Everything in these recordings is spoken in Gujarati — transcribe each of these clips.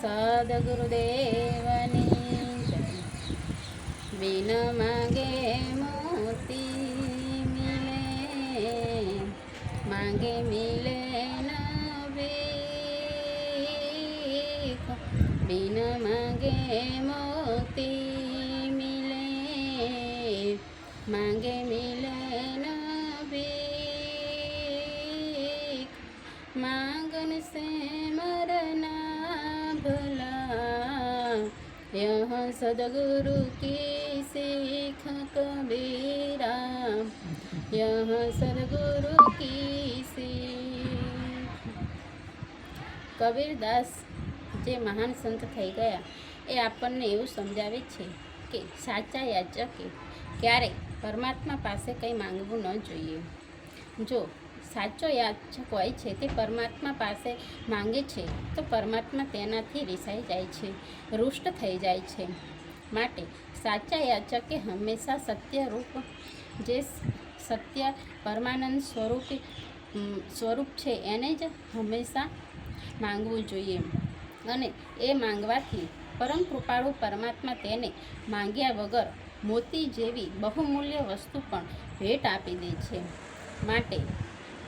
સદગુરુદેવની બિન માગે મોતી મિલે માગે મિલે નવી બિન માગે મોતી મિલે માગે મિલે નવી માગન સે મરના मरना भला यह सदगुरु की सीख कबीरा यह सदगुरु की सीख કબીરદાસ જે મહાન સંત થઈ ગયા એ આપણને એવું સમજાવે છે કે સાચા યાચકે ક્યારેય પરમાત્મા પાસે કંઈ માંગવું ન જોઈએ જો સાચો યાચક હોય છે તે પરમાત્મા પાસે માંગે છે, તો પરમાત્મા તેનાથી રિસાઈ જાય છે, રુષ્ટ થઈ જાય છે. માટે સાચા યાચકે હંમેશા સત્ય રૂપ જે સત્ય પરમાનંદ સ્વરૂપ સ્વરૂપ છે એને જ હંમેશા માંગવું જોઈએ. અને એ માંગવાથી પરમ કૃપાળુ પરમાત્મા તેને માંગ્યા વગર મોતી જેવી બહુમૂલ્ય વસ્તુ પણ ભેટ આપી દે છે. માટે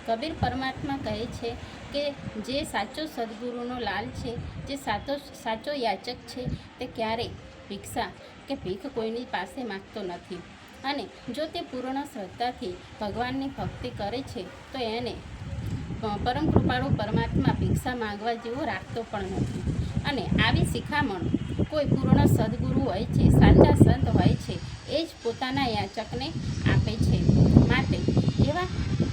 કબીર પરમાત્મા કહે છે કે જે સાચો સદગુરુનો લાલ છે, જે સાચો સાચો યાચક છે, તે ક્યારેય ભિક્ષા કે ભીખ કોઈની પાસે માગતો નથી. અને જો તે પૂર્ણ શ્રદ્ધાથી ભગવાનની ભક્તિ કરે છે, તો એને પરમ કૃપાળુ પરમાત્મા ભિક્ષા માગવા જેવો રાખતો પણ નથી. અને આવી શિખામણ કોઈ પૂર્ણ સદગુરુ હોય છે, સાચા સંત હોય છે, એ જ પોતાના યાચકને આપે છે. માટે એવા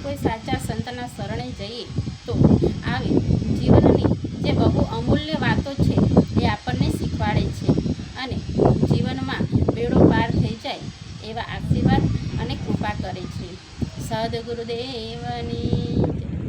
કોઈ સાચા સંતના શરણે જઈએ તો આવી જીવનની જે બહુ અમૂલ્ય વાતો છે એ આપણને શીખવાડે છે અને જીવનમાં બેડો પાર થઈ જાય એવા આશીર્વાદ અને કૃપા કરે છે. સદગુરુદેવની